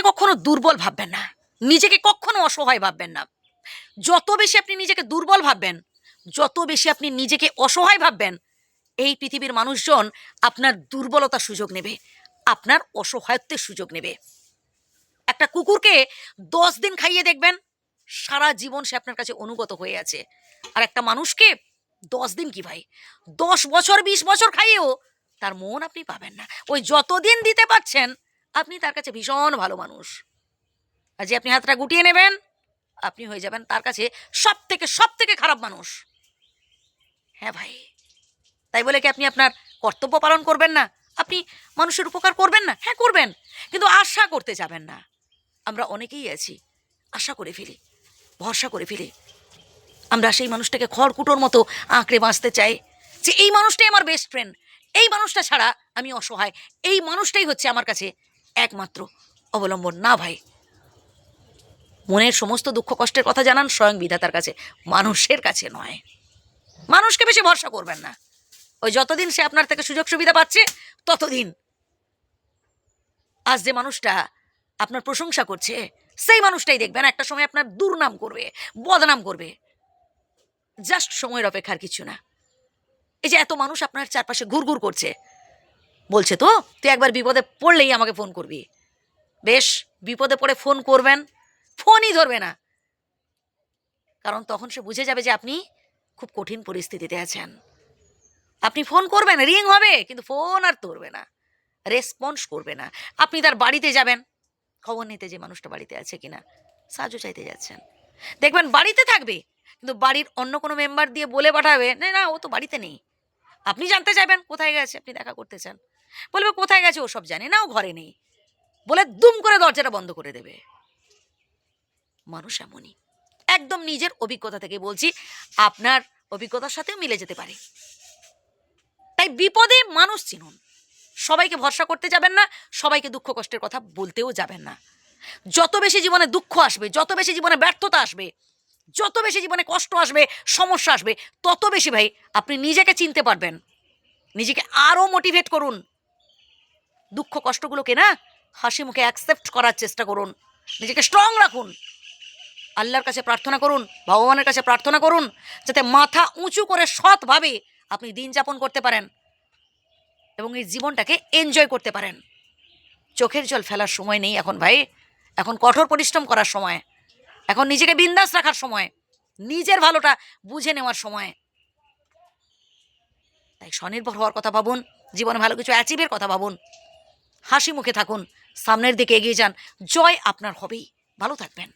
নিজেকে কখনো দুর্বল ভাববেন না। নিজেকে কখনো অসহায় ভাববেন না। যত বেশি আপনি নিজেকে দুর্বল ভাববেন, যত বেশি আপনি নিজেকে অসহায় ভাববেন, এই পৃথিবীর মানুষজন আপনার দুর্বলতার সুযোগ নেবে, আপনার অসহায়ত্বের সুযোগ নেবে। একটা কুকুরকে দশ দিন খাইয়ে দেখবেন, সারা জীবন সে আপনার কাছে অনুগত হয়ে আছে। আর একটা মানুষকে দশ দিন কি ভাই? দশ বছর, বিশ বছর খাইয়েও তার মন আপনি পাবেন না। ওই যতদিন দিতে পারছেন আপনি তার কাছে ভীষণ ভালো মানুষ। আর যে আপনি হাতটা গুটিয়ে নেবেন, আপনি হয়ে যাবেন তার কাছে সব থেকে সব থেকে খারাপ মানুষ। হ্যাঁ ভাই, তাই বলে কি আপনি আপনার কর্তব্য পালন করবেন না? আপনি মানুষের উপকার করবেন না? হ্যাঁ করবেন। কিন্তু আশা করতে যাবেন না। আমরা অনেকেই আছি, আশা করে ফেলি, ভরসা করে ফেলি। আমরা সেই মানুষটাকে খড়কুটোর মতো আঁকড়ে বাঁচতে চাই যে, এই মানুষটাই আমার বেস্ট ফ্রেন্ড এই মানুষটা ছাড়া আমি অসহায়, এই মানুষটাই হচ্ছে আমার কাছে একমাত্র অবলম্বন না ভাই। মনের সমস্ত দুঃখ কষ্টের কথা জানান স্বয়ং বিধাতার কাছে, মানুষের কাছে নয়। মানুষকে বেশি ভরসা করবেন না। ওই যতদিন সে আপনার থেকে সুযোগ সুবিধা পাচ্ছে, ততদিন। আজ যে মানুষটা আপনার প্রশংসা করছে, সেই মানুষটাই দেখবেন একটা সময় আপনার দুর্নাম করবে, বদনাম করবে। জাস্ট সময়ের অপেক্ষার কিছু না। এই যে এত মানুষ আপনার চারপাশে ঘুরঘুর করছে বলছে তো, তুই একবার বিপদে পড়লেই আমাকে ফোন করবি। বেশ, বিপদে পড়ে ফোন করবেন, ফোনই ধরবে না। কারণ তখন সে বুঝে যাবে যে আপনি খুব কঠিন পরিস্থিতিতে আছেন। আপনি ফোন করবেন, রিং হবে, কিন্তু ফোন আর ধরবে না, রেসপন্স করবে না। আপনি তার বাড়িতে যাবেন, খবর নিতে যে মানুষটা বাড়িতে আছে কিনা সাহায্য চাইতে যাচ্ছেন। দেখবেন বাড়িতে থাকবে, কিন্তু বাড়ির অন্য কোনো মেম্বার দিয়ে বলে পাঠাবে, না না, ও তো বাড়িতে নেই। আপনি জানতে চাইবেন কোথায় গেছে, আপনি দেখা করতে চান। বলবে, কোথায় গেছে ও সব জানে না, ও ঘরে নেই। বলে দুম করে দরজাটা বন্ধ করে দেবে। মানুষ এমনই। একদম নিজের অভিজ্ঞতা থেকে বলছি, আপনার অভিজ্ঞতার সাথেও মিলে যেতে পারে। তাই বিপদে মানুষ চিনুন। সবাইকে ভরসা করতে যাবেন না, সবাইকে দুঃখ কষ্টের কথা বলতেও যাবেন না। যত বেশি জীবনে দুঃখ আসবে, যত বেশি জীবনে ব্যর্থতা আসবে, যত বেশি জীবনে কষ্ট আসবে, সমস্যা আসবে, তত বেশি ভাই আপনি নিজেকে চিনতে পারবেন। নিজেকে আরও মোটিভেট করুন। দুঃখ কষ্টগুলোকে না হাসি মুখে অ্যাকসেপ্ট করার চেষ্টা করুন। নিজেকে স্ট্রং রাখুন। আল্লাহর কাছে প্রার্থনা করুন, ভগবানের কাছে প্রার্থনা করুন, যাতে মাথা উঁচু করে সৎভাবে আপনি দিন যাপন করতে পারেন এবং এই জীবনটাকে এনজয় করতে পারেন। চোখের জল ফেলার সময় নেই এখন ভাই। এখন কঠোর পরিশ্রম করার সময়। এখন নিজেকে বিন্দাস রাখার সময়। নিজের ভালোটা বুঝে নেওয়ার সময়। তাই স্বনির্ভর হওয়ার কথা ভাবুন, জীবনে ভালো কিছু অ্যাচিভের কথা ভাবুন। হাসি মুখে থাকুন। সামনের দিকে এগিয়ে যান। জয় আপনার হবেই। ভালো থাকবেন।